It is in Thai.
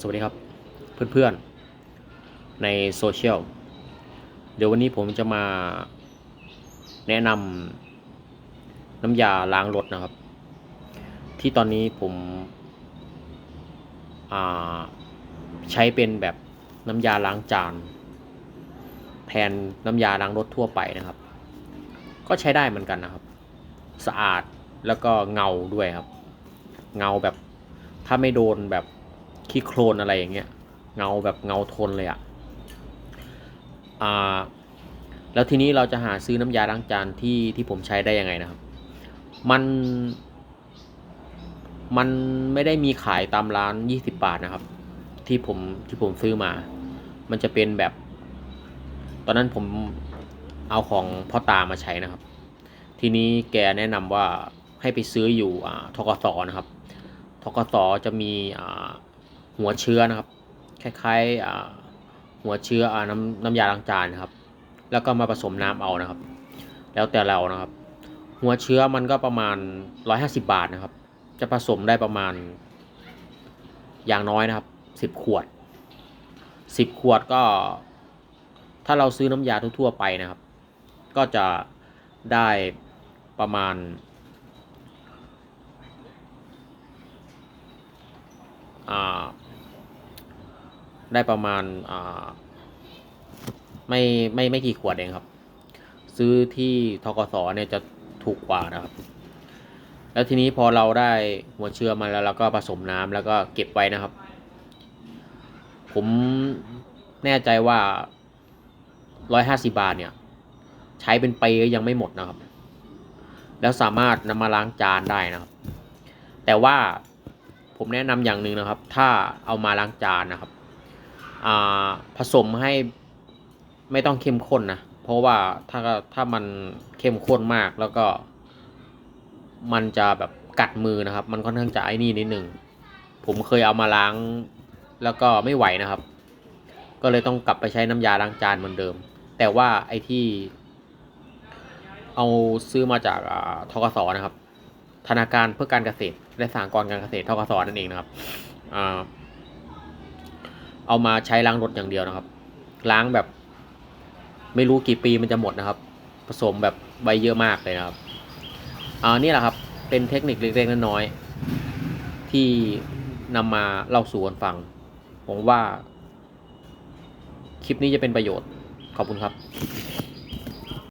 สวัสดีครับเพื่อนๆในโซเชียลเดี๋ยววันนี้ผมจะมาแนะนำน้ำยาล้างรถนะครับ ที่ตอนนี้ผมใช้เป็นแบบน้ำยาล้างจาน แทนน้ำยาล้างรถทั่วไปนะครับ ก็ใช้ได้เหมือนกันนะครับ สะอาดแล้วก็เงาด้วยครับ เงาแบบถ้าไม่โดนแบบ ขี้โคลนอะไรอย่างเงี้ยเงาแบบเงาทนเลยอะ่ะอ่าแล้วทีนี้เราจะหาซื้อน้ำยาล้างจานที่ที่ผมใช้ได้ยังไงนะครับ มันมันไม่ได้มีขายตามร้าน 20 บาทนะครับ ที่ผมที่ผมซื้อมา มันจะเป็นแบบ ตอนนั้นผมเอาของพ่อตามาใช้นะครับ ทีนี้แกแนะนำว่าให้ไปซื้ออยู่ทกสนะครับทกสจะมีอ่า หัวเชื้อนะครับ คล้ายๆหัวเชื้ออน้ำน้ำยาล้างจานนะครับ แล้วก็มาผสมน้ำเอานะครับ แล้วแต่เรานะครับ หัวเชื้อมันก็ประมาณ 150 บาทนะครับ จะผสมได้ประมาณ อย่างน้อยนะครับ 10 ขวด 10 ขวดก็ ถ้าเราซื้อน้ำยาทั่วๆไปนะครับ ก็จะได้ประมาณ อ่า ได้ประมาณอ่าไม่ไม่ไม่กี่ขวดเองครับ ซื้อที่ทกสเนี่ยจะถูกกว่านะครับ แล้วทีนี้พอเราได้หัวเชื้อมาแล้วเราก็ผสมน้ำแล้วก็เก็บไว้นะครับ ผมแน่ใจว่าร้อยห้าสิบาทเนี่ย ใช้เป็นปียังไม่หมดนะครับ แล้วสามารถนำมาล้างจานได้นะครับ แต่ว่าผมแนะนำอย่างหนึ่งนะครับ ถ้าเอามาล้างจานนะครับ ผสมให้ไม่ต้องเข้มข้นนะ เพราะว่าถ้าถ้ามันเข้มข้นมากแล้วก็ มันจะแบบกัดมือนะครับ มันค่อนข้างจะไอ้นี่นิดหนึ่ง ผมเคยเอามาล้าง แล้วก็ไม่ไหวนะครับ ก็เลยต้องกลับไปใช้น้ำยาล้างจานเหมือนเดิม แต่ว่าไอ้ที่ เอาซื้อมาจากทกสนะครับ ธนาคารเพื่อการเกษตร และสหกรณ์การเกษตรทกสนั่นเองนะครับอ่า เอามาใช้ล้างรถอย่างเดียวนะครับ ล้างแบบ ไม่รู้กี่ปีมันจะหมดนะครับ ผสมแบบใบเยอะมากเลยนะครับอ่านี่แหละครับ เป็นเทคนิคเล็กๆน้อยๆที่นำมาเล่าสู่กันฟังผมว่า คลิปนี้จะเป็นประโยชน์ขอบคุณครับ